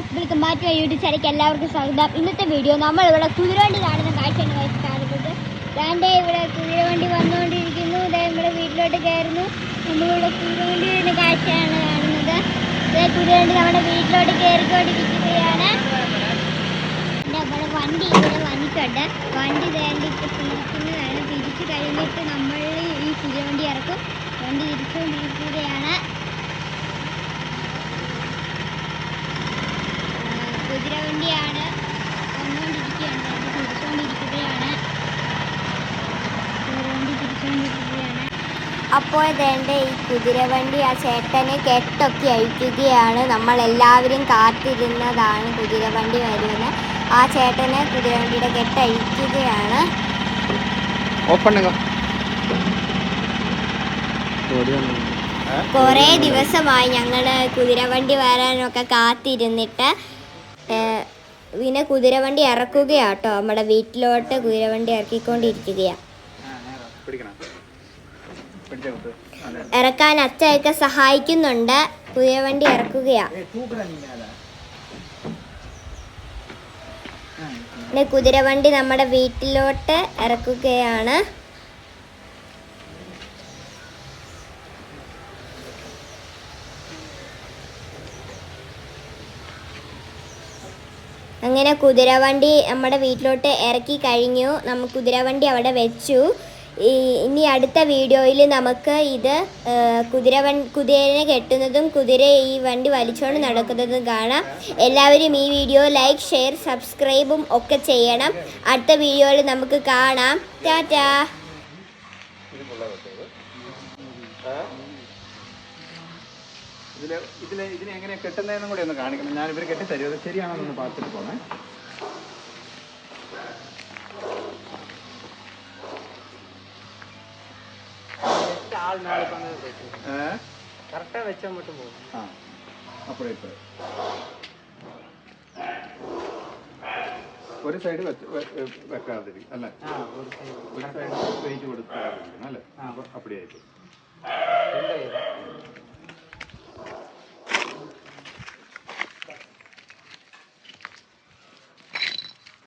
Guys welcome YouTube ചാനലിലേക്ക് എല്ലാവർക്കും സ്വാഗതം. ഇന്നത്തെ വീഡിയോ നമ്മൾ ഇവിടെ കുതിരവണ്ടി കാണുന്ന കാഴ്ചയാണ് ഗൈസ് കാണുന്നത്. ഞാന്റെ ഇവിടെ കുതിരവണ്ടി വന്നുകൊണ്ടിരിക്കുന്നു. ഇതേ നമ്മുടെ വീട്ടിലോട്ട് കയറുന്നു. നമ്മളിവിടെ കുതിരവണ്ടി വരുന്ന കാഴ്ചയാണ് കാണുന്നത്. ഇതേ കുതിരവണ്ടി നമ്മുടെ വീട്ടിലോട്ട് കയറിക്കൊണ്ടിരിക്കുകയാണ്. ഇവിടെ വണ്ടി ഇവിടെ വന്നിട്ടുണ്ട്. വണ്ടി വേണ്ടി ഇപ്പോൾ തിരിക്കുന്നതാണ് തിരിച്ചു കഴിഞ്ഞിട്ട് നമ്മൾ ഈ കുതിരവണ്ടി ഇറക്കും. വണ്ടി തിരിച്ചുകൊണ്ടിരിക്കുകയാണ് കുതിരവണ്ടിയാണ് വന്നുകൊണ്ടിരിക്കുകയാണ്. അത് തിരിച്ചുകൊണ്ടിരിക്കുകയാണ്. കുതിരവണ്ടി തിരിച്ചുകൊണ്ടിരിക്കുകയാണ് അപ്പോൾ ദേണ്ട ഈ കുതിരവണ്ടി ആ ചേട്ടനെ കെട്ടൊക്കെ അഴിക്കുകയാണ്. നമ്മളെല്ലാവരും കാത്തിരുന്നതാണ് കുതിരവണ്ടി വരുമെന്ന് ആ ചേട്ടനെ കുതിരവണ്ടിയുടെ കെട്ട് അഴിക്കുകയാണ്. ഓപ്പൺ കുറേ ദിവസമായി ഞങ്ങൾ കുതിരവണ്ടി വരാനൊക്കെ കാത്തിരുന്നിട്ട് പിന്നെ കുതിരവണ്ടി ഇറക്കുകയാട്ടോ നമ്മുടെ വീട്ടിലോട്ട് കുതിരവണ്ടി ഇറക്കിക്കൊണ്ടിരിക്കുകയാണ് ഇറക്കാൻ അച്ഛയൊക്കെ സഹായിക്കുന്നുണ്ട്. കുതിരവണ്ടി ഇറക്കുകയാ. പിന്നെ കുതിരവണ്ടി നമ്മുടെ വീട്ടിലോട്ട് ഇറക്കുകയാണ്. അങ്ങനെ കുതിരവണ്ടി നമ്മുടെ വീട്ടിലോട്ട് ഇറക്കി കഴിഞ്ഞു. നമ്മൾ കുതിരവണ്ടി അവിടെ വെച്ചു. ഇനി അടുത്ത വീഡിയോയിൽ നമുക്ക് ഇത് കുതിരവൺ കുതിരനെ കെട്ടുന്നതും കുതിര ഈ വണ്ടി വലിച്ചുകൊണ്ട് നടക്കുന്നതും കാണാം. എല്ലാവരും ഈ വീഡിയോ ലൈക്ക് ഷെയർ സബ്സ്ക്രൈബും ഒക്കെ ചെയ്യണം. അടുത്ത വീഡിയോയിൽ നമുക്ക് കാണാം. ടാറ്റാ. ഇതിൽ ഇതിൽ ഇതിനെ എങ്ങനെ കെട്ടുന്നതെന്നും കൂടി ഒന്ന് കാണിക്കണം. ഞാൻ ഇവർ കെട്ടി തരും അത് ശരിയാണെന്നൊന്ന് പാർട്ടിട്ട് പോണേ ആ ഒരു സൈഡ് വെക്കാതിരിക്കും അല്ലേ? ഒരു സൈഡ്. വെയിറ്റ് കൊടുക്കാതിരിക്കണം അല്ലേ? അപ്പടിയായിട്ട്